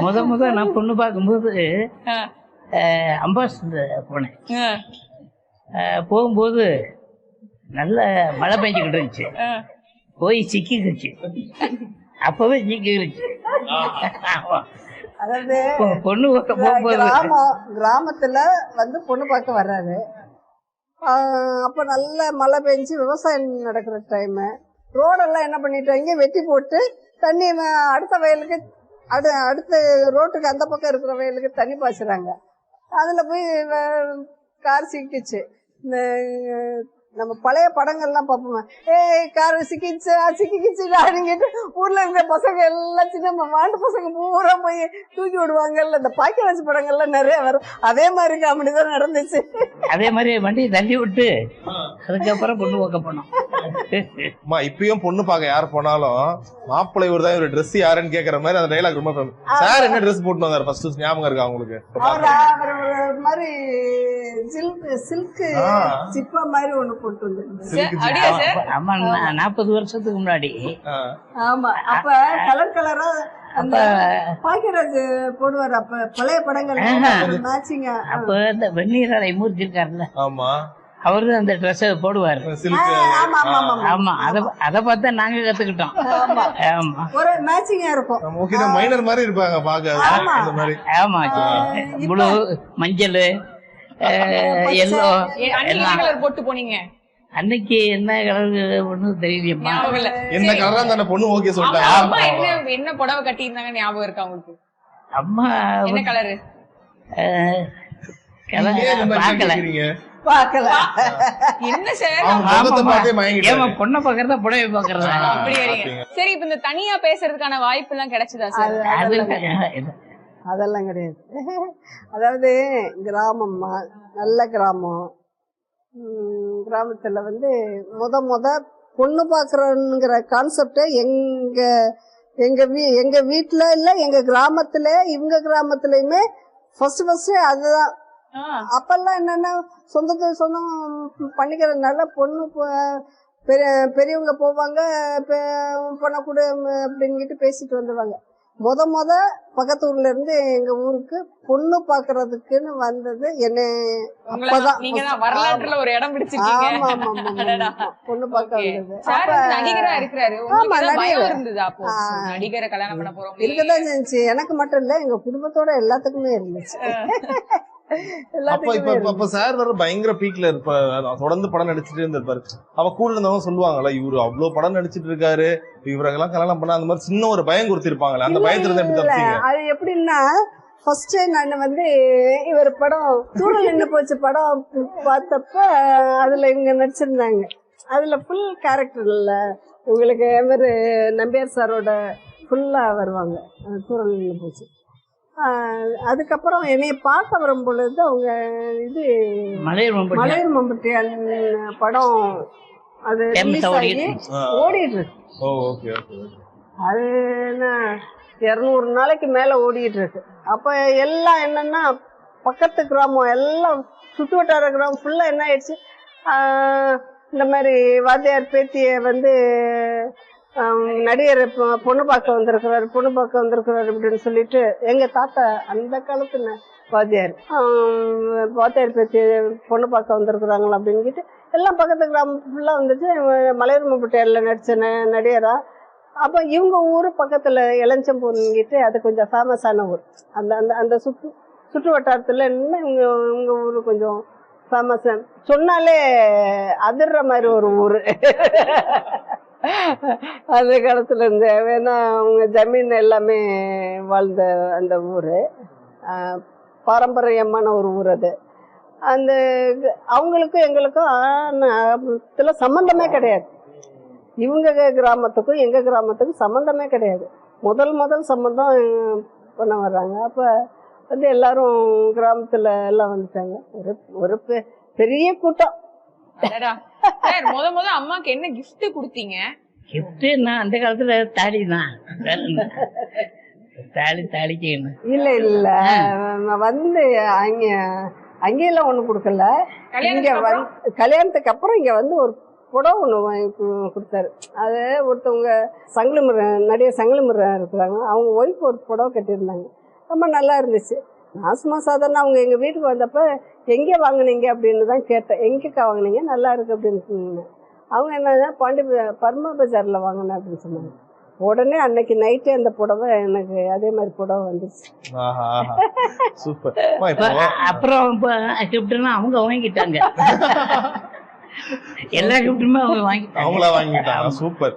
முத முத நான் பொண்ணு பார்க்கும்போது ஆ, அம்பாசிடர் போனேன். போகும்போது நல்ல மழை பெஞ்சுக்கிட்டு இருந்துச்சு. போய் சிக்கிக்கிச்சு. அப்பவே சிக்கிக்கிச்சு. அதாவது பொண்ணு பார்க்க போகும்போது கிராமம் கிராமத்துல வந்து பொண்ணு பார்க்க வர்றாரு அப்ப நல்ல மழை பெஞ்சு விவசாயம் நடக்கிற டைம் ரோடெல்லாம் என்ன பண்ணிட்டாங்க வெட்டி போட்டு தண்ணி அடுத்த வயலுக்கு அடு அடுத்த ரோட்டுக்கு அந்த பக்கம் இருக்கிற வயலுக்கு தண்ணி பாய்ச்சுறாங்க. அதில் போய் கார் சிக்கிச்சு. இந்த நம்ம பழைய படங்கள்லாம் பார்ப்போமே? ஏய் கார் சிக்கிச்சு சிக்கிச்சு அப்படிங்கிட்டு ஊரில் இருந்த பசங்க எல்லாம் சின்ன வாண்டு பசங்க பூரா போய் தூக்கி விடுவாங்கல்ல. இந்த பாக்கியராஜ் படங்கள்லாம் நிறைய வரும். அதே மாதிரி காமெடி தான் நடந்துச்சு. அதே மாதிரி வண்டியை தள்ளி விட்டு அதுக்கப்புறம் பொண்ணு பார்க்க போனோம். அம்மா இப்பயும் பொண்ணு பார்க்க யார் போனாலும் மாப்பிள்ளை இவர் தான் இவர் ட்ரெஸ் யாருன்னு கேக்குற மாதிரி அந்த டைலாக் ரொம்ப சார் என்ன ட்ரெஸ் போட்டு வந்தாரு ஃபர்ஸ்ட் ஞாபகம் இருக்கா உங்களுக்கு? ஒரு மாதிரி நாற்பது வருஷத்துக்கு முன்னாடி. ஆமா. அப்ப கலர் கலரா அந்த அப்ப பாக்கியராஜ் போடுவார். அப்ப பழைய படங்கள். மேட்சிங்கா அப்ப இந்த வெந்நீர் அலை மூர்த்தி இருக்காருல்ல. ஆமா. அவரு அந்த ட்ரெஸ் போடுவாரு. ஆமா ஆமா ஆமா ஆமா. அத அத பார்த்து நாங்க கத்துக்கிட்டோம். ஆமா. ஆமா. ஒரு மேட்சிங்கா இருக்கும். ஓகே மைனர் மாதிரி இருப்பாங்க பாக்க. அந்த மாதிரி. ஆமா ப்ளூ மஞ்சள் எல்லோ ஏ, அன்னைக்கு என்ன எல்லாம் கலர் போட்டு போனீங்க? அன்னைக்கு என்ன கலர் ஒண்ணும் தெரியலையம்மா. என்ன கலரா அந்த பொண்ணு ஓகே ஆமா, சொல்லிட்டாங்க அம்மா என்ன என்ன புடவை கட்டியிருந்தாங்க ஞாபகம் இருக்கா உங்களுக்கு? அம்மா என்ன கலரு கலர் பார்க்கல. பார்க்கல. என்ன சார் பொண்ணை பாக்குறதா புடவை பாக்குறதா சரி இப்ப இந்த தனியா பேசுறதுக்கான வாய்ப்பு எல்லாம் கிடைச்சதா சார்? அது- அது அதெல்லாம் கிடையாது. அதாவது கிராமம்மா நல்ல கிராமம். கிராமத்துல வந்து முத முத பொண்ணு பார்க்குறோங்கிற கான்செப்டை எங்க எங்க வீ எங்க வீட்டில் இல்லை எங்க கிராமத்துல இவங்க கிராமத்துலயுமே ஃபர்ஸ்ட் ஃபர்ஸ்ட் அதுதான். அப்பெல்லாம் என்னன்னா சொந்தத்துக்கு சொந்தம் பண்ணிக்கிறதுனால பொண்ணு பெரிய பெரியவங்க போவாங்க பெ- பொண்ணை கொடு அப்படின்கிட்டு பேசிட்டு வந்துடுவாங்க முத முத பக்கத்து ஊர்ல இருந்து எங்க ஊருக்கு பொண்ணு பாக்குறதுக்குன்னு வந்தது என்ன அப்பதான். வரலாற்றுல ஒரு இடம் பிடிச்சிருக்கீங்க. ஆமா. பொண்ணு பார்க்க. வந்தது. இருக்கதான் செஞ்சுச்சு எனக்கு மட்டும் இல்ல எங்க குடும்பத்தோட எல்லாத்துக்குமே இருந்துச்சு. அப்ப இப்ப அப்ப சார் வர பயங்கர பீக்ல இருப்பாரு தொடர்ந்து படம் நடிச்சிட்டே இருந்திருப்பாரு. அவ கூட இருந்தவங்க சொல்லுவாங்கல்ல இவரு அவ்வளவு படம் நடிச்சிட்டு இருக்காரு. இவரெல்லாம் கல்யாணம் பண்ண அந்த மாதிரி சின்ன ஒரு பயம் கொடுத்திருப்பாங்கல்ல. அந்த பயத்துல இருந்து எப்படி தப்பிச்சீங்க. அது எப்படின்னா ஃபர்ஸ்ட் நான் வந்து இவர் படம் தூரல் நின்று போச்சு படம் பார்த்தப்ப அதுல இவங்க நடிச்சிருந்தாங்க. அதுல ஃபுல் கேரக்டர் இல்ல. உங்களுக்கு இவர் நம்பியார் சாரோட ஃபுல்லா வருவாங்க. தூரல் நின்று போச்சு. அதுக்கப்புறம் என்னைய பார்க்க வரும் பொழுது அவங்க இது மலையர் மம்பட்டி மலையர் மம்பட்டியான் படம் அது ஓடிட்டு இருக்கு. ஓ ஓகே ஓகே அது என்ன இரநூறு நாளைக்கு மேல ஓடிட்டு இருக்கு. அப்ப எல்லாம் என்னன்னா பக்கத்து கிராமம் எல்லாம் சுத்து வட்டார கிராமம் ஃபுல்லா என்ன ஆயிடுச்சு? இந்த மாதிரி வாத்தியார் பேத்திய வந்து நடிகர் இப்போ பொண்ணு பார்க்க வந்திருக்கிறாரு பொண்ணு பார்க்க வந்திருக்கிறாரு அப்படின்னு சொல்லிட்டு எங்க தாத்தா அந்த காலத்து ந- வாத்தியார். வாத்தியார் பேத்தி பொண்ணு பார்க்க வந்திருக்கிறாங்களா அப்படின்ட்டு எல்லாம் பக்கத்து கிராமம் ஃபுல்லாக வந்துட்டு மலையரம நடித்த ந- நடிகரா? அப்போ இவங்க ஊர் பக்கத்தில் இளஞ்சம்பூர்கிட்ட அது கொஞ்சம் ஃபேமஸான ஊர். அந்த அந்த அந்த சுற்று சுற்று வட்டாரத்தில் என்ன இவங்க இவங்க ஊர் கொஞ்சம் ஃபேமஸ் சொன்னாலே அதிர்ற மாதிரி ஒரு ஊர். அந்த காலத்துல இருந்து. வேணா அவங்க ஜமீன் எல்லாமே வாழ்ந்த அந்த ஊர். பாரம்பரியமான ஒரு ஊர் அது. அந்த அவங்களுக்கும் எங்களுக்கும் ஆன சம்மந்தமே கிடையாது. இவங்க கிராமத்துக்கும் எங்க கிராமத்துக்கும் சம்மந்தமே கிடையாது. முதல் முதல் சம்மந்தம் பண்ண வர்றாங்க. அப்ப வந்து எல்லாரும் கிராமத்துல எல்லாம் வந்துட்டாங்க. ஒரு ஒரு பெ- பெரிய கூட்டம். சார் முத முத அம்மாக்கு என்ன gift கொடுத்தீங்க? Gift நான் அந்த காலத்துல தாலி தான். வேற என்ன? தாலி தாலிக்கு என்ன இல்ல இல்ல. நான் வந்து அங்க அங்கெல்லாம் ஒண்ணு கொடுக்கல. இங்க கல்யாணத்துக்கு அப்புறம்? வந்து கல்யாணத்துக்கு அப்புறம் இங்க வந்து ஒரு புடவை ஒன்று வாங்கி கு- கொடுத்தாரு. அது ஒருத்தவங்க சங்கிலிமுறை நடிகர் சங்கிலிமுறை இருக்கிறாங்க. அவங்க ஒய்ஃப் ஒரு புடவை கட்டியிருந்தாங்க. ரொம்ப நல்லா இருந்துச்சு. நான் சும்மா சாதாரண அவங்க எங்கள் வீட்டுக்கு வந்தப்ப எங்கே வாங்குனீங்க? அப்படின்னு தான் கேட்டேன். எங்கேக்கா வாங்குனீங்க? நல்லா இருக்கு அப்படின்னு சொன்னாங்க அவங்க என்ன பாண்டி பர்மா பஜாரில் வாங்கினேன் அப்படின்னு சொன்னாங்க. உடனே அன்னைக்கு நைட்டே அந்த புடவை எனக்கு அதே மாதிரி புடவை வந்துச்சு. சூப்பர். அப்புறம் கிஃப்ட்னா அவங்க வாங்கிட்டாங்க எல்லா கிஃப்ட்டுமே அவங்க வாங்கிட்டாங்க. அவங்களா வாங்கிட்டாங்க சூப்பர்.